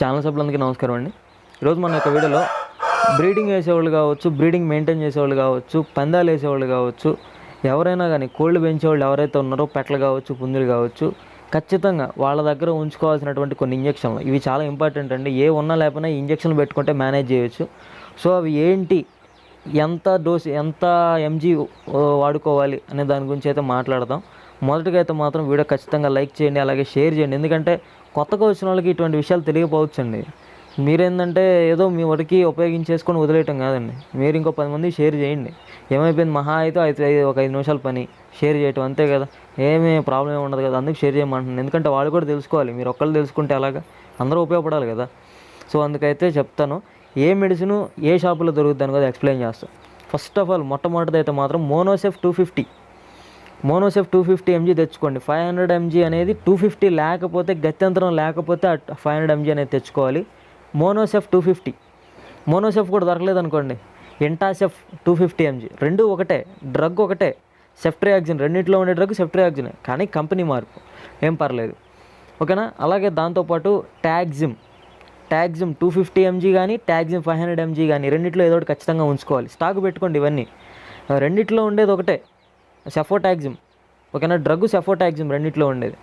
Channel సభ్యులందరికీ నమస్కారం అండి. ఈరోజు మన యొక్క వీడియోలో బ్రీడింగ్ వేసేవాళ్ళు కావచ్చు బ్రీడింగ్ మెయింటైన్ చేసేవాళ్ళు కావచ్చు పందాలు వేసేవాళ్ళు కావచ్చు ఎవరైనా కానీ కోళ్ళు పెంచేవాళ్ళు ఎవరైతే ఉన్నారో పెట్టలు కావచ్చు పుంజులు కావచ్చు ఖచ్చితంగా వాళ్ళ దగ్గర ఉంచుకోవాల్సినటువంటి కొన్ని ఇంజక్షన్లు. ఇవి చాలా ఇంపార్టెంట్ అండి. ఏ ఉన్నా లేకపోయినా ఇంజక్షన్లు పెట్టుకుంటే మేనేజ్ చేయొచ్చు. సో అవి ఏంటి? ఎంత డోస్ ఎంత ఎంజీ వాడుకోవాలి అనే దాని గురించి అయితే మాట్లాడదాం. మొదటిగా అయితే మాత్రం వీడియో ఖచ్చితంగా లైక్ చేయండి అలాగే షేర్ చేయండి. ఎందుకంటే కొత్తగా వచ్చిన వాళ్ళకి ఇటువంటి విషయాలు తెలియపోవచ్చండి. మీరేంటంటే ఏదో మీ వాటికి ఉపయోగించేసుకొని వదిలేయటం కాదండి. మీరు ఇంకో పది మంది షేర్ చేయండి. ఏమైపోయింది? మహా అయితే అయితే ఒక ఐదు నిమిషాల పని. షేర్ చేయటం అంతే కదా. ఏమీ ప్రాబ్లం ఏమి ఉండదు కదా. అందుకు షేర్ చేయమంటున్నాను. ఎందుకంటే వాళ్ళు కూడా తెలుసుకోవాలి. మీరు ఒక్కళ్ళు తెలుసుకుంటే ఎలాగా? అందరూ ఉపయోగపడాలి కదా. సో అందుకైతే చెప్తాను. ఏ మెడిసిన్ ఏ షాపులో దొరుకుతుంది అని కూడా ఎక్స్ప్లెయిన్ చేస్తాను ఫస్ట్ ఆఫ్ ఆల్ మొట్టమొదటిది అయితే మాత్రం Monocef two fifty. Monocef two fifty mg తెచ్చుకోండి. ఫైవ్ హండ్రెడ్ ఎంజీ అనేది టూ ఫిఫ్టీ లేకపోతే గత్యంతరం లేకపోతే ఫైవ్ హండ్రెడ్ ఎంజీ అనేది తెచ్చుకోవాలి. మోనోసెఫ్ టూ ఫిఫ్టీ మోనోసెఫ్ కూడా దొరకలేదు అనుకోండి ఎంటాసెఫ్ టూ ఫిఫ్టీ ఎంజీ రెండు ఒకటే. డ్రగ్ ఒకటే. సెఫ్ట్రియాక్సిన్ రెండింటిలో ఉండే డ్రగ్ సెఫ్ట్రియాక్సిన్ కానీ కంపెనీ మార్పు. ఏం పర్లేదు. ఓకేనా? అలాగే దాంతోపాటు Taxim. Taxim two fifty MG కానీ ట్యాగ్జిమ్ ఫైవ్ హండ్రెడ్ ఎంజీ కానీ రెండిట్లో ఏదో ఒకటి ఖచ్చితంగా ఉంచుకోవాలి. స్టాక్ పెట్టుకోండి ఇవన్నీ. రెండిట్లో ఉండేది ఒకటే. సెఫోటాగ్జిమ్ ఓకేనా? డ్రగ్ సెఫోటాగ్జిమ్ రెండిట్లో ఉండేది.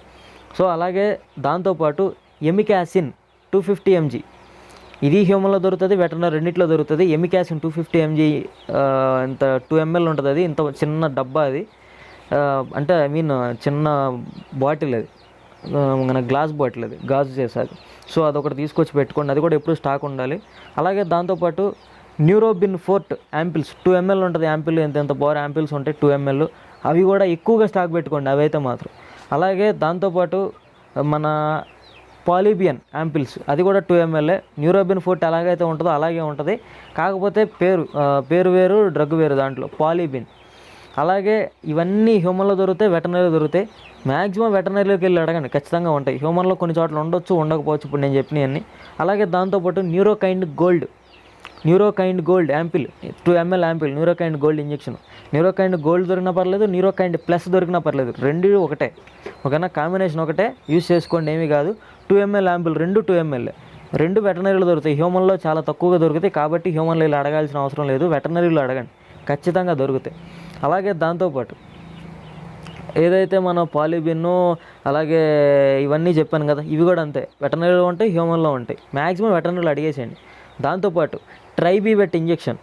సో అలాగే దాంతోపాటు ఎమికాసిన్ టూ ఫిఫ్టీ ఎంజీ. ఇది హ్యూమన్లో దొరుకుతుంది వెటర్నర్ రెండిట్లో దొరుకుతుంది. ఎమికాసిన్ టూ ఫిఫ్టీ ఎంజీ ఇంత టూ ఎంఎల్ ఉంటుంది అది ఇంత చిన్న డబ్బా అది. అంటే ఐ మీన్ చిన్న బాటిల్ అది. మన గ్లాస్ బాటిల్ అది గాజు చేసేది సో అదొకటి తీసుకొచ్చి పెట్టుకోండి అది కూడా ఎప్పుడు స్టాక్ ఉండాలి. అలాగే దాంతోపాటు Neurobion forte ampoules two ml ఉంటుంది యాంపిల్ ఎంత ఎంత పవర్ యాంపిల్స్ ఉంటాయి టూ ఎంఎల్. అవి కూడా ఎక్కువగా స్టాక్ పెట్టుకోండి అవైతే మాత్రం. అలాగే దాంతోపాటు మన పాలిబియన్ యాంపిల్స్ అది కూడా టూ ఎంఎల్ఏ న్యూరోబిన్ ఫోర్ట్ ఎలాగైతే ఉంటుందో అలాగే ఉంటుంది. కాకపోతే పేరు పేరు వేరు డ్రగ్ వేరు దాంట్లో పాలిబిన్ అలాగే ఇవన్నీ హ్యూమన్లో దొరుకుతాయి వెటనరీలో దొరుకుతాయి మ్యాక్సిమం వెటనరీలోకి వెళ్ళి అడగండి ఖచ్చితంగా ఉంటాయి. హ్యూమన్లో కొన్ని చోట్ల ఉండొచ్చు ఉండకపోవచ్చు ఇప్పుడు నేను చెప్పినవన్నీ. అలాగే దాంతోపాటు Neurokind gold Neurokind gold ampoule two ml ampoule Neurokind gold injection. Neurokind gold దొరికినా పర్లేదు న్యూరోకైండ్ ప్లస్ దొరికినా పర్లేదు. రెండు ఒకటే. ఒకనా కాంబినేషన్ ఒకటే. యూస్ చేసుకోండి ఏమీ కాదు. టూ ఎంఎల్ యాంపిల్ రెండు టూ ఎంఎల్. రెండు వెటనరీలు దొరుకుతాయి. హ్యూమన్లో చాలా తక్కువగా దొరుకుతాయి కాబట్టి హ్యూమన్లో ఇలా అడగాల్సిన అవసరం లేదు. వెటనరీలో అడగండి. ఖచ్చితంగా దొరుకుతాయి. అలాగే దాంతోపాటు ఏదైతే మన పాలిబిన్ అలాగే ఇవన్నీ చెప్పాను కదా ఇవి కూడా అంతే. వెటనరీలో ఉంటాయి హ్యూమన్లో ఉంటాయి. మ్యాక్సిమం వెటనరీలు అడిగేసేయండి. దాంతోపాటు ట్రైబీవెట్ ఇంజెక్షన్.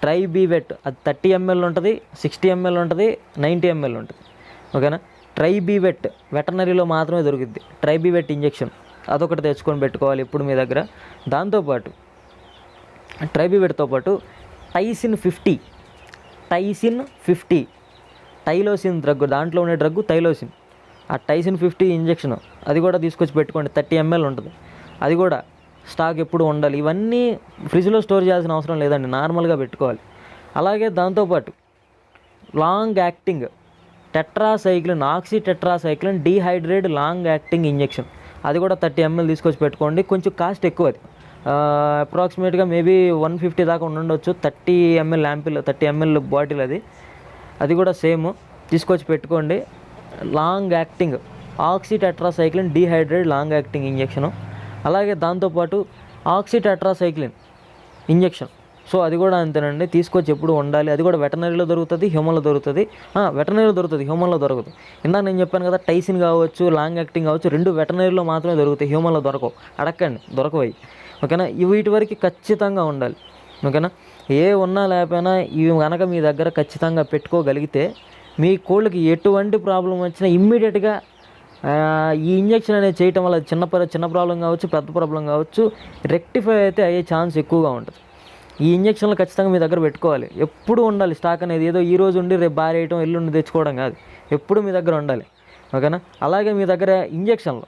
ట్రైబీవెట్ అది థర్టీ ఎంఎల్ ఉంటుంది సిక్స్టీ ఎంఎల్ ఉంటుంది నైంటీ ఎంఎల్ ఉంటుంది. ఓకేనా? ట్రైబీవెట్ వెటనరీలో మాత్రమే దొరుకుద్ది. Tribivet injection. అదొకటి తెచ్చుకొని పెట్టుకోవాలి ఇప్పుడు మీ దగ్గర. దాంతోపాటు ట్రైబీవెట్తో పాటు Tycin fifty. Tycin fifty. Tylosin drug దాంట్లో ఉండే డ్రగ్ టైలోసిన్. ఆ టైసిన్ ఫిఫ్టీ ఇంజెక్షన్ అది కూడా తీసుకొచ్చి పెట్టుకోండి. థర్టీ ఎంఎల్ ఉంటుంది. అది కూడా స్టాక్ ఎప్పుడు ఉండాలి? ఇవన్నీ ఫ్రిడ్జ్లో స్టోర్ చేయాల్సిన అవసరం లేదండి. నార్మల్గా పెట్టుకోవాలి. అలాగే దాంతోపాటు long acting tetracycline oxytetracycline dihydrate long acting injection. అది కూడా థర్టీ ఎంఎల్ తీసుకొచ్చి పెట్టుకోండి. కొంచెం కాస్ట్ ఎక్కువ అది. అప్రాక్సిమేట్గా మేబీ వన్ ఫిఫ్టీ దాకా ఉండొచ్చు thirty ml ampoule thirty ml bottle అది. అది కూడా సేమ్. తీసుకొచ్చి పెట్టుకోండి. Long acting oxytetracycline dihydrate long acting injection. అలాగే దాంతోపాటు ఆక్సీ టెట్రాసైక్లిన్ ఇంజెక్షన్. సో అది కూడా అంతేనండి. తీసుకొచ్చి ఎప్పుడు ఉండాలి అది కూడా వెటనరీలో దొరుకుతుంది హ్యూమన్లో దొరుకుతుంది. వెటనరీలో దొరుకుతుంది హ్యూమన్లో దొరకదు. ఇందాక నేను చెప్పాను కదా టైసిన్ కావచ్చు లాంగ్ యాక్టింగ్ కావచ్చు రెండు వెటనరీలో మాత్రమే దొరుకుతాయి హ్యూమన్లో దొరకవు. అడక్కండి దొరకవయి. ఓకేనా? ఇవి వీటి వరకు ఖచ్చితంగా ఉండాలి. ఓకేనా? ఏ ఉన్నా లేకపోయినా ఇవి కనుక మీ దగ్గర ఖచ్చితంగా పెట్టుకోగలిగితే మీ కోళ్ళకి ఎటువంటి ప్రాబ్లం వచ్చినా ఇమ్మీడియట్గా ఈ ఇంజెక్షన్ అనేది చేయటం వల్ల చిన్న చిన్న ప్రాబ్లం కావచ్చు పెద్ద ప్రాబ్లం కావచ్చు రెక్టిఫై అయితే అయ్యే ఛాన్స్ ఎక్కువగా ఉంటుంది. ఈ ఇంజక్షన్లు ఖచ్చితంగా మీ దగ్గర పెట్టుకోవాలి. ఎప్పుడు ఉండాలి స్టాక్ అనేది. ఏదో ఈ రోజు ఉండి రేపు బారేయటం ఎల్లుండి తెచ్చుకోవడం కాదు. ఎప్పుడు మీ దగ్గర ఉండాలి. ఓకేనా? అలాగే మీ దగ్గర ఇంజక్షన్లు.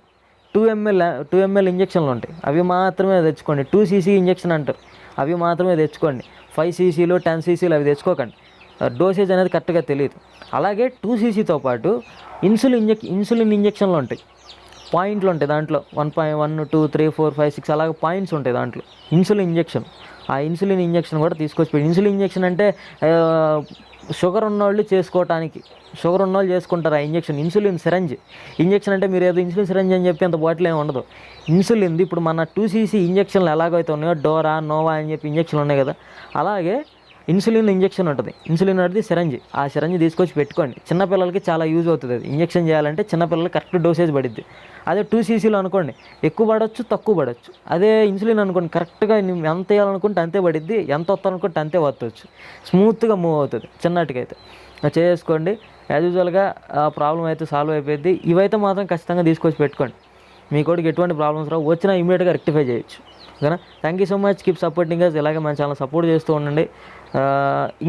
టూ ఎంఎల్ టూ ఎంఎల్ ఇంజక్షన్లు ఉంటాయి. అవి మాత్రమే తెచ్చుకోండి. టూ సీసీ ఇంజక్షన్ అంటారు. అవి మాత్రమే తెచ్చుకోండి. ఫైవ్ సీసీలు టెన్ సీసీలు అవి తెచ్చుకోకండి. డోసేజ్ అనేది కరెక్ట్గా తెలియదు అలాగే టూ సీసీతో పాటు ఇన్సులిన్ ఇంజెక్ ఇన్సులిన్ ఇంజక్షన్లు ఉంటాయి. పాయింట్లు ఉంటాయి దాంట్లో. One point one two three four five six అలాగే పాయింట్స్ ఉంటాయి దాంట్లో. ఇన్సులిన్ ఇంజెక్షన్ ఆ ఇన్సులిన్ ఇంజెక్షన్ కూడా తీసుకొచ్చి ఇన్సులిన్ ఇంజెక్షన్ అంటే షుగర్ ఉన్నవాళ్ళు చేసుకోవటానికి షుగర్ ఉన్నవాళ్ళు చేసుకుంటారు ఆ ఇంజెక్షన్ ఇన్సులిన్ సిరంజ్ ఇంజెక్షన్ అంటే మీరు ఏదో ఇన్సులిన్ సిరంజ్ అని చెప్పి అంత బాటిల్ ఏమి ఉండదు. ఇన్సులిన్ ఇప్పుడు మన టూ సీసీ ఇంజెక్షన్లు ఎలాగైతే ఉన్నాయో డోరా నోవా అని చెప్పి ఇంజెక్షన్లు ఉన్నాయి కదా. అలాగే ఇన్సులిన్ ఇంజెక్షన్ ఉంటుంది. ఇన్సులిన్ అనేది సిరంజి. ఆ సిరంజి తీసుకొచ్చి పెట్టుకోండి. చిన్నపిల్లలకి చాలా యూజ్ అవుతుంది అది. ఇంజెక్షన్ చేయాలంటే చిన్నపిల్లలకి కరెక్ట్ డోసేజ్ పడిద్ది. అదే టూ సీసీలో అనుకోండి ఎక్కువ పడవచ్చు తక్కువ పడవచ్చు అదే ఇన్సులిన్ అనుకోండి కరెక్ట్గా ఎంత వేయాలనుకుంటే అంతే పడిద్ది ఎంత వస్తానుకుంటే అంతే వత్తవచ్చు స్మూత్గా మూవ్ అవుతుంది చిన్నటికైతే. చేసుకోండి. యాజ్ యూజువల్గా ఆ ప్రాబ్లం అయితే సాల్వ్ అయిపోయింది ఇవైతే మాత్రం ఖచ్చితంగా తీసుకొచ్చి పెట్టుకోండి. మీ కొడుకు ఎటువంటి ప్రాబ్లమ్స్ రావు. వచ్చినా ఇమీడియట్గా రెక్టిఫై చేయొచ్చు. ఓకేనా? Thank you so much keep supporting us ఇలాగే మన ఛానల్ సపోర్ట్ చేస్తూ ఉండండి.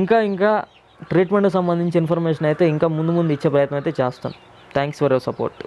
ఇంకా ఇంకా ట్రీట్మెంట్కి సంబంధించి ఇన్ఫర్మేషన్ అయితే ఇంకా ముందు ముందు ఇచ్చే ప్రయత్నం అయితే చేస్తాను థ్యాంక్స్ ఫర్ యువర్ సపోర్ట్